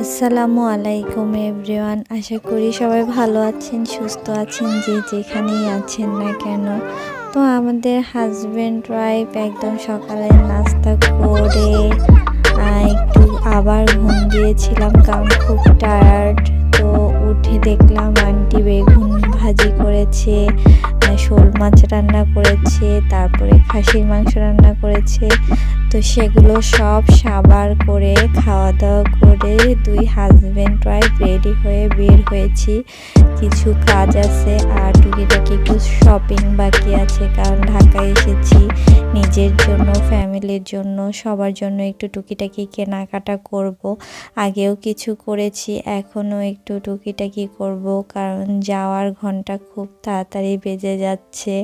আসসালামু আলাইকুম এভরিওয়ান আশা করি সবাই ভালো আছেন, সুস্থ আছেন, যে যেখানেই আছেন না কেন। তো আমাদের হাজব্যান্ড ওয়াইফ একদম সকালে নাস্তা করে একটু আবার ঘুম দিয়েছিলাম, কারণ খুব টায়ার্ড তো উঠে দেখলাম আন্টি বেগুন ভাজি করেছে শোল মাছ রান্না করেছে, তারপরে খাসির মাংস রান্না করেছে। তো সেগুলো সব সাবার করে খাওয়া দাওয়া করে দুই হাজব্যান্ড ওয়াইফ রেডি হয়ে বের হয়েছি। কিছু কাজ আছে আর টুকিটাকি একটু শপিং বাকি আছে, কারণ ঢাকায় এসেছি। নিজের জন্য ফ্যামিলির জন্য, সবার জন্য একটু টুকিটাকি কেনাকাটা করব। আগেও কিছু করেছি, এখনও একটু টুকিটাকি করব, কারণ যাওয়ার ঘণ্টা খুব তাড়াতাড়ি বেজে যাচ্ছে।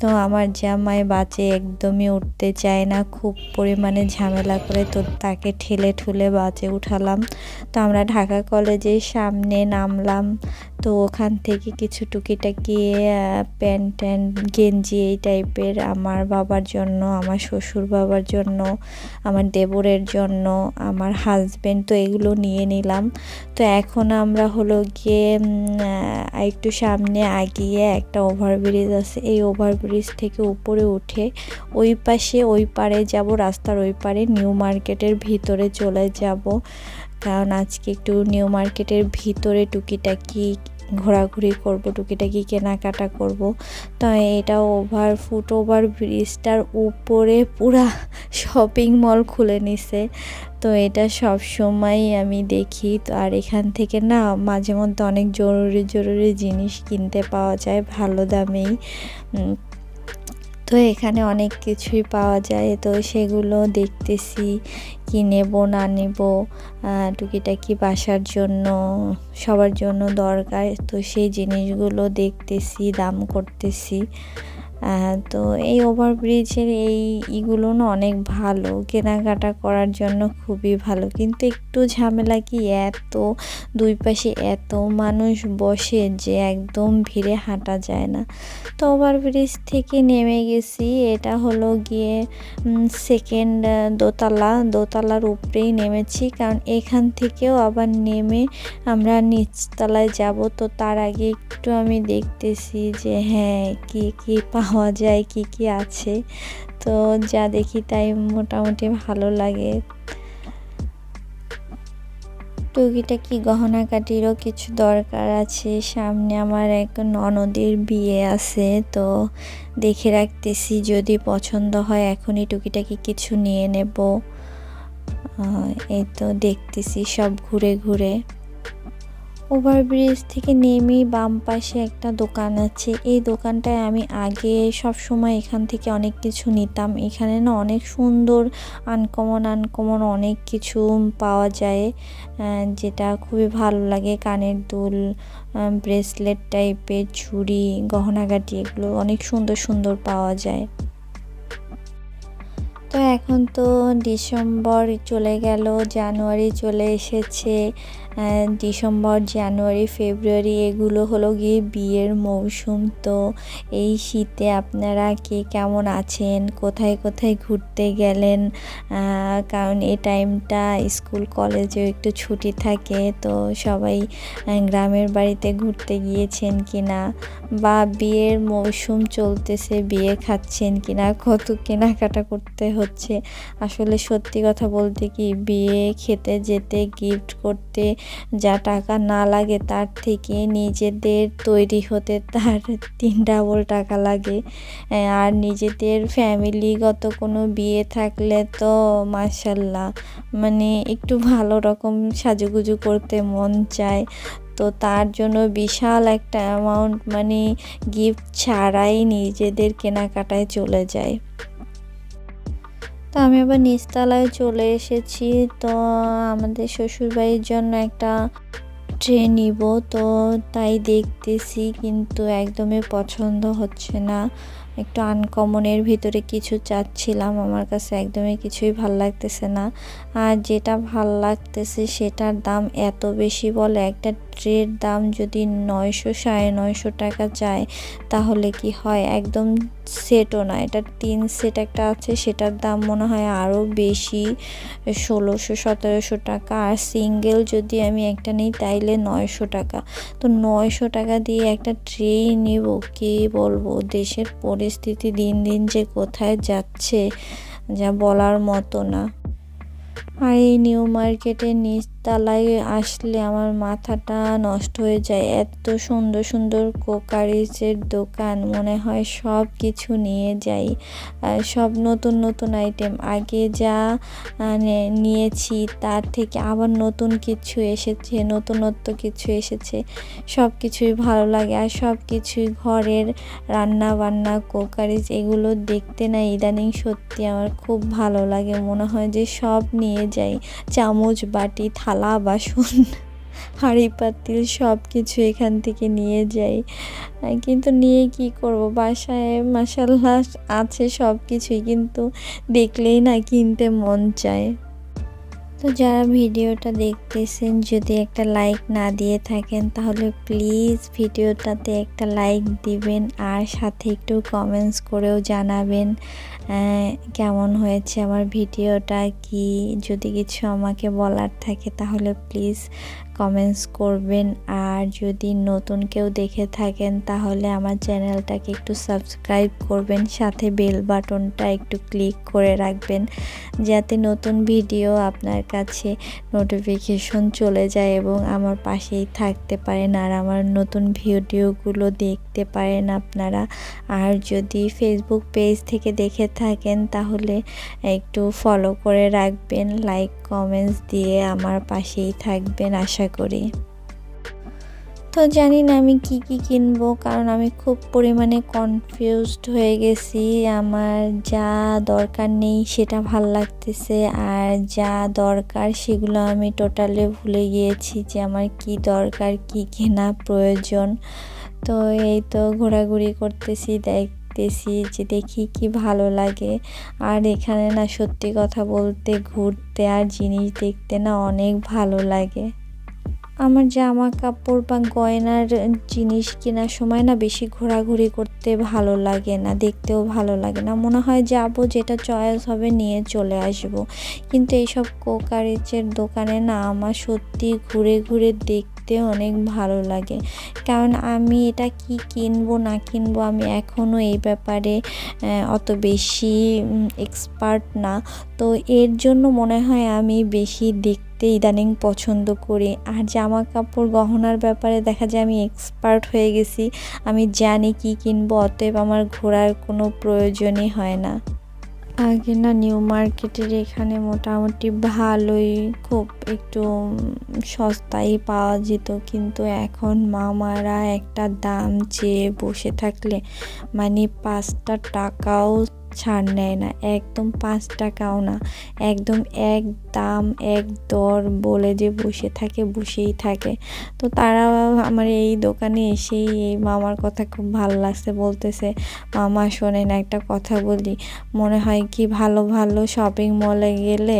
তো আমার জামাই বাঁচে একদমই উঠতে চায় না। খুব পরিমাণে ঝামেলা করে তো তাকে ঠেলে ঠুলে বাঁচে উঠালাম। তো আমরা ঢাকা কলেজের সামনে নামলাম। তো ওখান থেকে কিছু টুকিটাকি প্যান্ট ট্যান্ট, গেঞ্জি এই টাইপের আমার বাবার জন্য, আমার শ্বশুর বাবার জন্য, আমার দেবরের জন্য, আমার হাজব্যান্ড তো এগুলো নিয়ে নিলাম। তো এখন আমরা হলো গিয়ে একটু সামনে আগিয়ে একটা ওভারব্রিজ আছে। এই ওভারব্রিজ থেকে উপরে উঠে ওই পাশে ওই পারে যাব, রাস্তার ওই পারে নিউ মার্কেটের ভিতরে চলে যাব। কারণ আজকে একটু নিউ মার্কেটের ভিতরে টুকিটাকি ঘোরাঘুরি করব, টুকিটাকি কেনাকাটা করব। তো এটা ওভার ফুট ওভার ব্রিজটার উপরে পুরা শপিং মল খুলে নিছে। তো এটা সব সময় আমি দেখি। তো আর এখান থেকে না মাঝে মধ্যে অনেক জরুরি জরুরি জিনিস কিনতে পাওয়া যায়, ভালো দামেই। তো এখানে অনেক কিছুই পাওয়া যায়। তো সেগুলো দেখতেছি, কি নেব, না নেব টুকিটাকি বাসার জন্য, সবার জন্য দরকার। তো সেই জিনিসগুলো দেখতেছি, দাম করতেছি। তো এই ওভারব্রিজের এই ইগুলো না অনেক ভালো। কেনাকাটা করার জন্য খুবই ভালো। কিন্তু একটু ঝামেলা কি? এত, দুই পাশে এত মানুষ বসে যে একদম ভিড়ে হাঁটা যায় না। তো ওভারব্রিজ থেকে নেমে গেছি। এটা হলো গিয়ে সেকেন্ড দোতলা। দোতলার উপরেই নেমেছি। কারণ এখান থেকেও আবার নেমে আমরা নিচতলায় যাব। তো তার আগে একটু আমি দেখতেছি যে হ্যাঁ কি কি পাওয়া যায়, কি কি আছে। তো যা দেখি তাই মোটামুটি ভালো লাগে। টুকিটাকি গহনা কাটিরও কিছু দরকার আছে। সামনে আমার এক ননদের বিয়ে আছে, তো দেখে রাখতেছি। যদি পছন্দ হয় এখনই টুকিটাকি কিছু নিয়ে নেব। এই তো দেখতেছি সব ঘুরে ঘুরে। ওভারব্রিজ থেকে নেমেই বাম পাশে একটা দোকান আছে। এই দোকানটায় আমি আগে সব সময় এখান থেকে অনেক কিছু নিতাম। এখানে না অনেক সুন্দর আনকমন আনকমন অনেক কিছু পাওয়া যায়। যেটা খুবই ভালো লাগে। কানের দুল ব্রেসলেট টাইপের ঝুড়ি, গহনাগাটি, এগুলো অনেক সুন্দর সুন্দর পাওয়া যায়। তো এখন তো ডিসেম্বর চলে গেল জানুয়ারি চলে এসেছে। ডিসেম্বর জানুয়ারি ফেব্রুয়ারি এগুলো হলো গিয়ে বিয়ের মৌসুম। তো এই শীতে আপনারা কে কেমন আছেন? কোথায় কোথায় ঘুরতে গেলেন? কারণ এই টাইমটা স্কুল, কলেজেও একটু ছুটি থাকে। তো সবাই গ্রামের বাড়িতে ঘুরতে গিয়েছেন কিনা? বা বিয়ের মৌসুম চলতেছে, বিয়ে খাচ্ছেন কিনা? কত কেনাকাটা করতে হচ্ছে? আসলে সত্যি কথা বলতে কি, বিয়ে খেতে, যেতে গিফট করতে যা টাকা না লাগে তার থেকে নিজেদের তৈরি হতে তার তিন ডাবল টাকা লাগে। আর নিজেদের ফ্যামিলিগত কোনো বিয়ে থাকলে তো মাসাল্লাহ মানে একটু ভালো রকম সাজুগুজু করতে মন চায়। তো তার জন্য বিশাল একটা অ্যামাউন্ট মানে গিফট ছাড়াই নিজেদের কেনাকাটায় চলে যায়। তো আমি আবার নিচতলায় চলে এসেছি। তো আমাদের শ্বশুরবাড়ির জন্য একটা ট্রে নিব। তো তাই দেখতেছি, কিন্তু একদমই পছন্দ হচ্ছে না। একটু আনকমনের ভিতরে কিছু চাচ্ছিলাম। আমার কাছে একদমই কিছুই ভালো লাগতেছে না। আর যেটা ভালো লাগতেছে সেটার দাম এত বেশি বলে একটা ট্রের দাম যদি নয়শো সাড়ে নয়শো টাকা চায় তাহলে কি হয়? একদম সেটও না। এটা তিন সেট একটা আছে, সেটার দাম মনে হয় আরও বেশি, ষোলোশো, সতেরোশো টাকা। আর সিঙ্গেল যদি আমি একটা নিই, তাইলে নয়শো টাকা। তো নয়শো টাকা দিয়ে একটা ট্রে নেব, কি বলব? দেশের পরিস্থিতি দিন দিন যে কোথায় যাচ্ছে, যা বলার মতো না। আর এই নিউ মার্কেটের নিচতলায় আসলে আমার মাথাটা নষ্ট হয়ে যায়। এত সুন্দর সুন্দর কোকারিজের দোকান, মনে হয় সব কিছু নিয়ে যাই। সব নতুন নতুন আইটেম আগে যা নিয়েছি তার থেকে আবার নতুন কিছু এসেছে, নতুনত্ব কিছু এসেছে। সব কিছুই ভালো লাগে। আর সব কিছুই ঘরের রান্না বান্না কোকারিজ এগুলো দেখতে না ইদানিং সত্যি আমার খুব ভালো লাগে। মনে হয় যে সব নিয়ে যাই। চামচ, বাটি, থালা বাসন হাঁড়ি পাতিল সব কিছু এখান থেকে নিয়ে যাই। কিন্তু নিয়ে কি করব? বাসায় মাসাল্লাহ আছে সব কিছুই কিন্তু দেখলেই না কিনতে মন চায়। তো যারা ভিডিওটা দেখতেছেন, যদি একটা লাইক না দিয়ে থাকেন, তাহলে প্লিজ ভিডিওটাতে একটা লাইক দিবেন আর সাথে একটু কমেন্টস করেও জানাবেন। কেমন হয়েছে আমার ভিডিওটা? কি যদি কিছু আমাকে বলার থাকে তাহলে প্লিজ কমেন্টস করবেন। আর যদি নতুন কেউ দেখে থাকেন, তাহলে আমার চ্যানেলটাকে একটু সাবস্ক্রাইব করবেন, সাথে বেল বাটনটা একটু ক্লিক করে রাখবেন, যাতে নতুন ভিডিও আপনার কাছে নোটিফিকেশন চলে যায় এবং আমার পাশেই থাকতে পারেন আর আমার নতুন ভিডিওগুলো দেখতে পারেন আপনারা। আর যদি ফেসবুক পেজ থেকে দেখে থাকেন, তাহলে একটু ফলো করে রাখবেন লাইক কমেন্টস দিয়ে আমার পাশেই থাকবেন, আশা করি। তো জানি না আমি কি কি কিনবো, কারণ আমি খুব পরিমাণে কনফিউজড হয়ে গেছি। আমার যা দরকার নেই সেটা ভালো লাগতেছে, আর যা দরকার সেগুলো আমি টোটালি ভুলে গিয়েছি যে আমার কি দরকার, কি কেনা প্রয়োজন। তো এই তো ঘোরাঘুরি করতেছি দেখ দেখতেছি যে দেখি কি ভালো লাগে। আর এখানে না সত্যি কথা বলতে ঘুরতে আর জিনিস দেখতে না অনেক ভালো লাগে। আমার জামা কাপড় বা গয়নার জিনিস কেনার সময় না বেশি ঘোরাঘুরি করতে ভালো লাগে না, দেখতেও ভালো লাগে না। মনে হয় যাব, যেটা চয়েস হবে নিয়ে চলে আসব। কিন্তু এইসব কোকারিচের দোকানে না আমার সত্যি ঘুরে ঘুরে দেখতে অনেক ভালো লাগে। কারণ আমি এটা কি কিনবো, না কিনবো, আমি এখনও এই ব্যাপারে অত বেশি এক্সপার্ট না। তো এর জন্য মনে হয় আমি বেশি দেখ দেখতে ইদানিং পছন্দ করি। আর জামা কাপড় গহনার ব্যাপারে দেখা যায় আমি এক্সপার্ট হয়ে গেছি। আমি জানি কি কিনবো, অতএব আমার ঘোরার কোনো প্রয়োজনই হয় না। আগে না নিউ মার্কেটের এখানে মোটামুটি ভালোই, খুব একটু সস্তায় পাওয়া যেত। কিন্তু এখন মামারা একটা দাম চেয়ে বসে থাকলে মানে পাঁচটা টাকাও ছাড় নেয় না, একদম পাঁচ টাকাও না। একদম এক দাম, এক দর বলে যে বসে থাকে, বসেই থাকে। তো তারা আমার এই দোকানে এসেই এই মামার কথা খুব ভালো লাগছে বলতেছে, মামা শোনেন একটা কথা বলি। মনে হয় কি ভালো ভালো শপিং মলে গেলে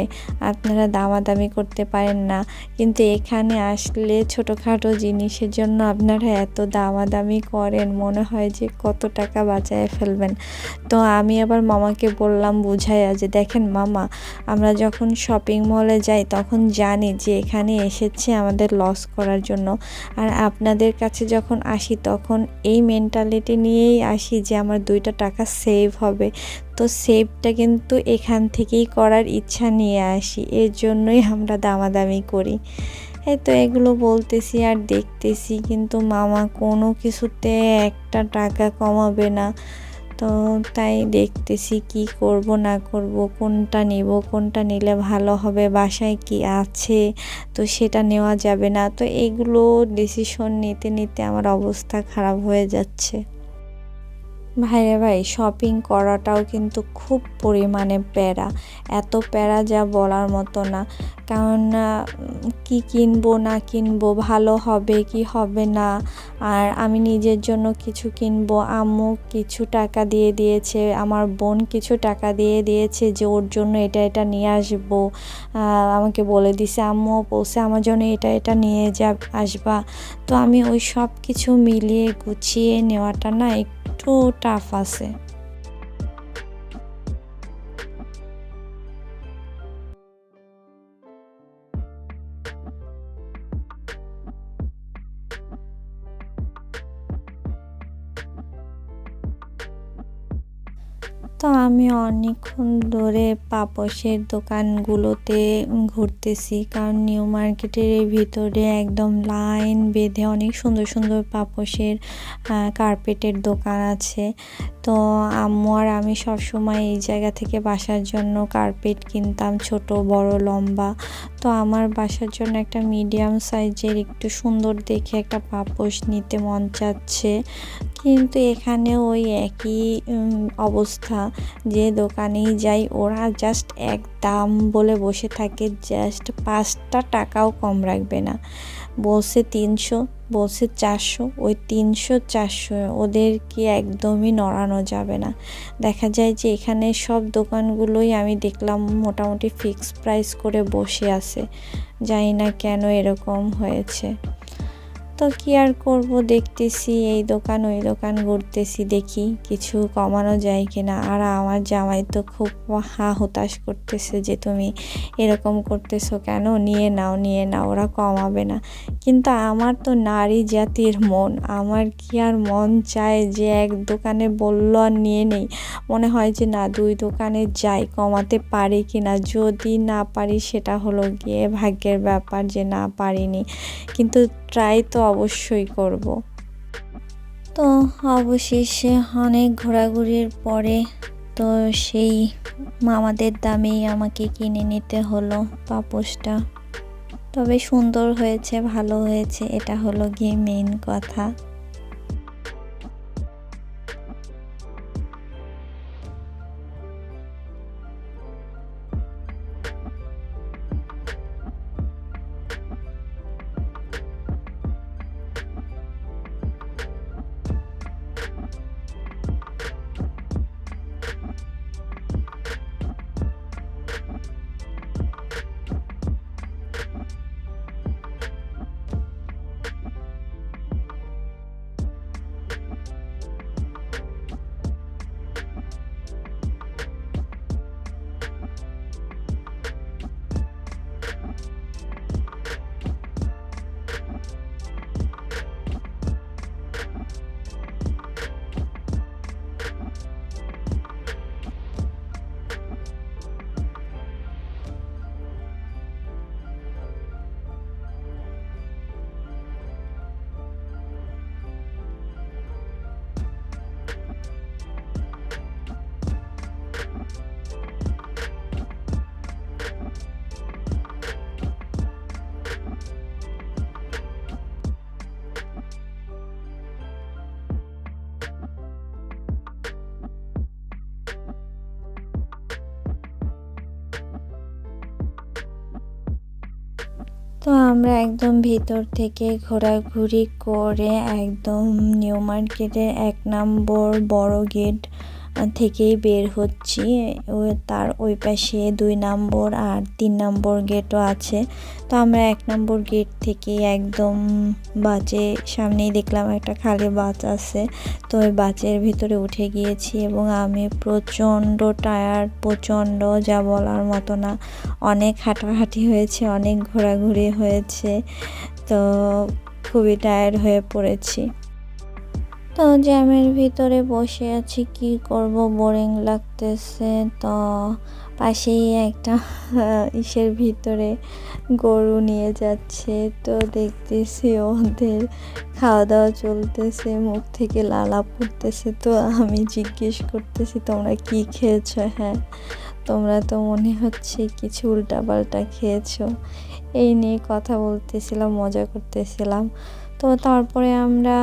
আপনারা দামাদামি করতে পারেন না। কিন্তু এখানে আসলে ছোটোখাটো জিনিসের জন্য আপনারা এত দামাদামি করেন, মনে হয় যে কত টাকা বাঁচায় ফেলবেন। তো আমি আবার মামাকে বললাম বুঝাইয়া যে, দেখেন মামা, আমরা যখন শপিং মলে যাই তখন জানি যে এখানে এসেছে আমাদের লস করার জন্য। আর আপনাদের কাছে যখন আসি তখন এই মেন্টালিটি নিয়েই আসি যে আমার দুইটা টাকা সেভ হবে। তো সেভটা কিন্তু এখান থেকেই করার ইচ্ছা নিয়ে আসি। এর জন্যই আমরা দামাদামি করি। এই তো এগুলো বলতেছি আর দেখতেছি, কিন্তু মামা কোনো কিছুতে একটা টাকা কমাবে না। তো তাই দেখতেছি কি করব, না করব, কোনটা নেব, কোনটা নিলে ভালো হবে, বাসায় কি আছে, তো সেটা নেওয়া যাবে না। তো এগুলো ডিসিশন নিতে নিতে আমার অবস্থা খারাপ হয়ে যাচ্ছে। ভাইরে ভাই শপিং করাটাও কিন্তু খুব পরিমাণে প্যারা। এত প্যারা যা বলার মতো না। কারণ কি কিনবো, না কিনবো, ভালো হবে কি হবে না। আর আমি নিজের জন্য কিছু কিনবো। আম্মু কিছু টাকা দিয়ে দিয়েছে, আমার বোন কিছু টাকা দিয়ে দিয়েছে যে ওর জন্য এটা এটা নিয়ে আসব। আমাকে বলে দিছে, আম্মু, বলছে আমার জন্য এটা এটা নিয়ে যা, আসবা। তো আমি ওই সব কিছু মিলিয়ে গুছিয়ে নেওয়াটা না একটু টাফ আছে। তো আমি অনেকক্ষণ ধরে পাপোশের দোকানগুলোতে ঘুরতেছি, কারণ নিউ মার্কেটের ভিতরে একদম লাইন বেঁধে অনেক সুন্দর সুন্দর পাপোশের কার্পেটের দোকান আছে। তো আম্মু আর আমি সবসময় এই জায়গা থেকে বাসার জন্য কার্পেট কিনতাম, ছোট, বড়, লম্বা। তো আমার বাসার জন্য একটা মিডিয়াম সাইজের একটু সুন্দর দেখে একটা পাপোশ নিতে মন চাচ্ছে। কিন্তু এখানে ওই একই অবস্থা যে দোকানেই যাই, ওরা জাস্ট এক দাম বলে বসে থাকে জাস্ট পাঁচটা টাকাও কম রাখবে না। বলছে তিনশো, বলছে চারশো, ওই তিনশো, চারশো ওদেরকে একদমই নড়ানো যাবে না। দেখা যায় যে এখানে সব দোকানগুলোই আমি দেখলাম মোটামুটি ফিক্স প্রাইস করে বসে আছে। জানি না কেন এরকম হয়েছে। তো কি আর করব দেখতেছি, এই দোকান ওই দোকান ঘুরতেছি, দেখি কিছু কমানো যায় কিনা। আর আমার জামাই তো খুব হা হতাশ করতেছে যে তুমি এরকম করতেছো কেন? নিয়ে নাও নিয়ে নাও, ওরা কমাবে না। কিন্তু আমার তো নারী জাতির মন, আমার কি আর মন চায় যে এক দোকানে বলল আর নিয়ে নেই? মনে হয় যে না, দুই দোকানে যাই, কমাতে পারি কি না যদি না পারি, সেটা হলো গিয়ে ভাগ্যের ব্যাপার যে না পারিনি। কিন্তু ট্রাই তো অবশ্যই করব। তো অবশেষে অনেক ঘোরাঘুরির পরে তো সেই মামাদের দামেই আমাকে কিনে নিতে হলো পাপোশটা। তবে সুন্দর হয়েছে, ভালো হয়েছে, এটা হলো গিয়ে মেন কথা। তো আমরা একদম ভিতর থেকে ঘোরাঘুরি করে একদম নিউ মার্কেটের এক নম্বর বড় গেট থেকেই বের হচ্ছি। ও তার ওই পাশে দুই নম্বর আর তিন নম্বর গেটও আছে। তো আমরা এক নম্বর গেট থেকে একদম বাচে সামনেই দেখলাম একটা খালি বাচ আছে। তো ওই বাচের ভিতরে উঠে গিয়েছি এবং আমি প্রচণ্ড টায়ার্ড প্রচণ্ড যা বলার মতো না। অনেক হাঁটাহাঁটি হয়েছে, অনেক ঘোরাঘুরি হয়েছে। তো খুবই টায়ার্ড হয়ে পড়েছি। তো জ্যামের ভিতরে বসে আছি, কি করব? বোরিং লাগতেছে। তো পাশেই একটা ইসের ভিতরে গরু নিয়ে যাচ্ছে। তো দেখতেছি ওদের খাওয়া দাওয়া চলতেছে, মুখ থেকে লালা পড়তেছে। তো আমি জিজ্ঞেস করতেছি, তোমরা কি খেয়েছো? হ্যাঁ তোমরা তো মনে হচ্ছে কিছু উল্টাপাল্টা খেয়েছো। এই নিয়ে কথা বলতেছিলাম, মজা করতেছিলাম। তো তারপরে আমরা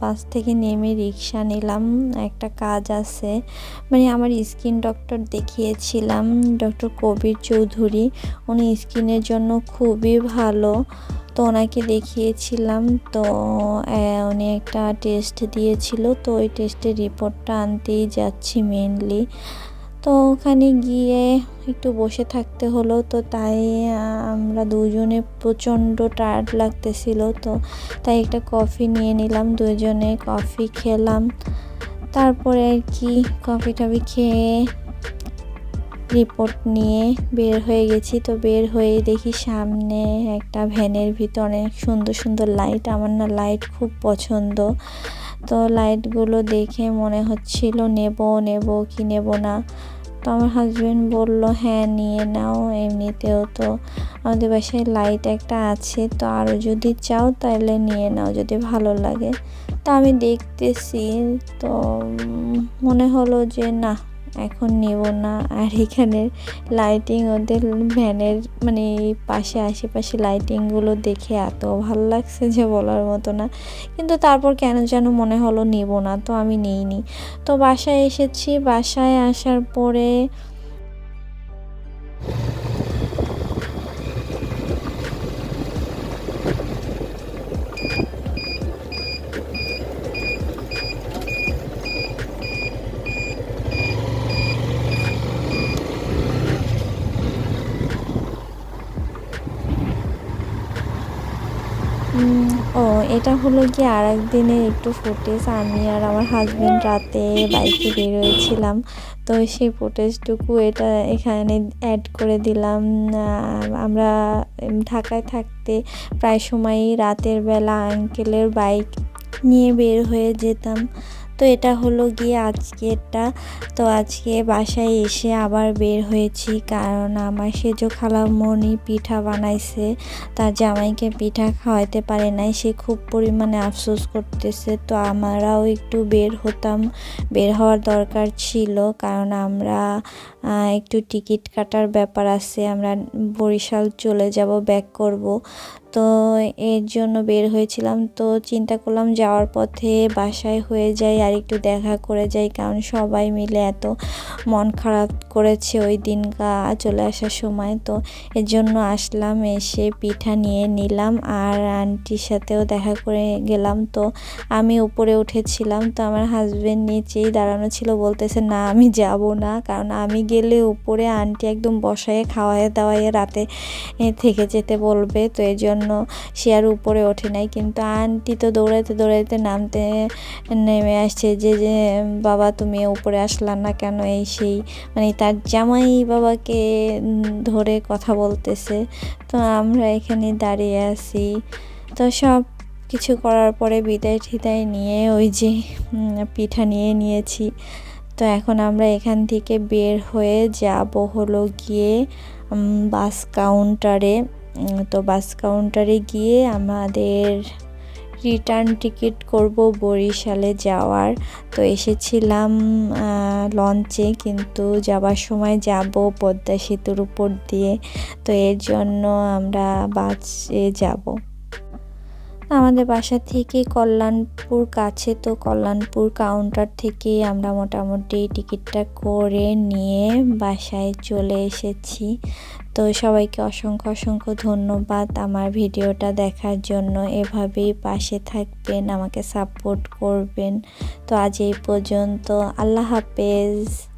বাস থেকে নেমে রিক্সা নিলাম। একটা কাজ আছে। মানে আমার স্কিন ডক্টর দেখিয়েছিলাম, ডক্টর কবির চৌধুরী। উনি স্কিনের জন্য খুবই ভালো। তো ওনাকে দেখিয়েছিলাম। তো উনি একটা টেস্ট দিয়েছিল। তো ওই টেস্টের রিপোর্টটা আনতেই যাচ্ছি মেনলি তো ওখানে গিয়ে একটু বসে থাকতে হলো, তো তাই আমরা দুজনে প্রচণ্ড টায়ার্ড লাগতেছিল, তো তাই একটা কফি নিয়ে নিলাম, দুজনে কফি খেলাম। তারপরে আর কি কফি টফি খেয়ে রিপোর্ট নিয়ে বের হয়ে গেছি, তো বের হয়ে দেখি সামনে একটা ভ্যানের ভিতর অনেক সুন্দর সুন্দর লাইট আমার না লাইট খুব পছন্দ। তো লাইটগুলো দেখে মনে হচ্ছিল, নেব নেব কি নেব না? তো আমার হাজব্যান্ড বলল হ্যাঁ নিয়ে নাও। এমনিতেও তো আমাদের বাসায় লাইট একটা আছে, তো আরও যদি চাও তাহলে নিয়ে নাও, যদি ভালো লাগে। তা আমি দেখতেছি, তো মনে হলো যে না। এখন নেব না। আর এখানে লাইটিং ওদের ভ্যানের মানে পাশে আশেপাশে লাইটিংগুলো দেখে এত ভালো লাগছে যে বলার মতো না। কিন্তু তারপর কেন যেন মনে হলো নেব না, তো আমি নিইনি। তো বাসায় এসেছি। বাসায় আসার পরে এটা হলো কি আর একদিনের একটু ফুটেজ আমি আর আমার হাজবেন্ড রাতে বাইকে বেরোয়েছিলাম। তো সেই ফুটেজটুকু এটা এখানে অ্যাড করে দিলাম। আমরা ঢাকায় থাকতে প্রায় সময়ই রাতের বেলা আঙ্কেলের বাইক নিয়ে বের হয়ে যেতাম। তো এটা হলো গিয়ে আজকেরটা। তো আজকে বাসায় এসে আবার বের হয়েছি কারণ আমার সেজো খালামণি পিঠা বানাইছে। তার জামাইকে পিঠা খাওয়াইতে পারে নাই, সে খুব পরিমাণে আফসোস করতেছে। তো আমরাও একটু বের হতাম। বের হওয়ার দরকার ছিল কারণ আমরা একটু টিকিট কাটার ব্যাপার আছে, আমরা বরিশাল চলে যাব ব্যাক করব। তো এর জন্য বের হয়েছিলাম, তো চিন্তা করলাম যাওয়ার পথে বাসায় হয়ে যাই আর একটু দেখা করে যাই, কারণ সবাই মিলে এত মন খারাপ করেছে ওই দিন চলে আসার সময়। তো এর জন্য আসলাম, এসে পিঠা নিয়ে নিলাম আর আন্টির সাথেও দেখা করে গেলাম। তো আমি উপরে উঠেছিলাম, তো আমার হাজব্যান্ড নিচেই দাঁড়ানো ছিল, বলতেছে, না, আমি যাব না। কারণ আমি গেলে উপরে আন্টি একদম বসায় খাওয়ায় দাওয়াইয়ে রাতে থেকে যেতে বলবে। তো এই জন্য সে আর উপরে ওঠে নাই। কিন্তু আন্টি তো দৌড়াইতে দৌড়াইতে নামতে নেমে আসছে যে যে, বাবা তুমি উপরে আসলা না কেন? এই সেই মানে তার জামাই বাবাকে ধরে কথা বলতেছে। তো আমরা এখানে দাঁড়িয়ে আছি। তো সব কিছু করার পরে বিদায় ঠিদায় নিয়ে ওই যে পিঠা নিয়ে নিয়েছি। তো এখন আমরা এখান থেকে বের হয়ে যাব হলো গিয়ে বাস কাউন্টারে। তো বাস কাউন্টারে গিয়ে আমাদের রিটার্ন টিকিট করব বরিশালে যাওয়ার। তো এসেছিলাম লঞ্চে কিন্তু যাবার সময় যাব পদ্মা সেতুর উপর দিয়ে। তো এর জন্য আমরা বাসে যাব। আমাদের বাসা থেকে কল্যাণপুর কাছে, তো কল্যাণপুর কাউন্টার থেকে আমরা মোটামুটি টিকিটটা করে নিয়ে বাসায় চলে এসেছি। তো সবাইকে অসংখ্য অসংখ্য ধন্যবাদ আমার ভিডিওটা দেখার জন্য। এভাবেই পাশে থাকবেন, আমাকে সাপোর্ট করবেন। তো আজ এই পর্যন্ত, আল্লাহ হাফেজ।